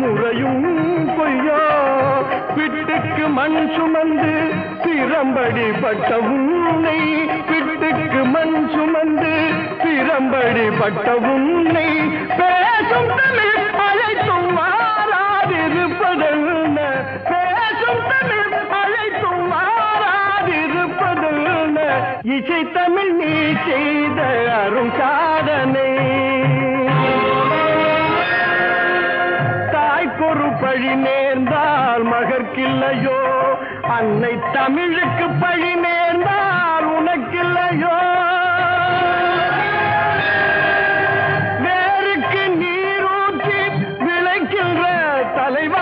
முறையும் பொய்யா? பிட்டுக்கு மண் சுமந்து திறம்படி பட்ட உன்னை. பிட்டுக்கு மண் சுமந்து திறம்படி பட்ட உன்னை. பேசும் தமிழ் அழைத்தும் மாறாதிருப்பதென்ன பேசும் தமிழ் அழைத்தும் மாறாதிருப்பதென்ன இசை தமிழ் நீ செய்த அரும் சாதனை பழி நேர்ந்தால் மகற்கில்லையோ? அன்னை தமிழுக்கு பழி நேர்ந்தால் உனக்கில்லையோ? வேருக்கு நீரூற்றி விளைக்கின்ற தலைவர்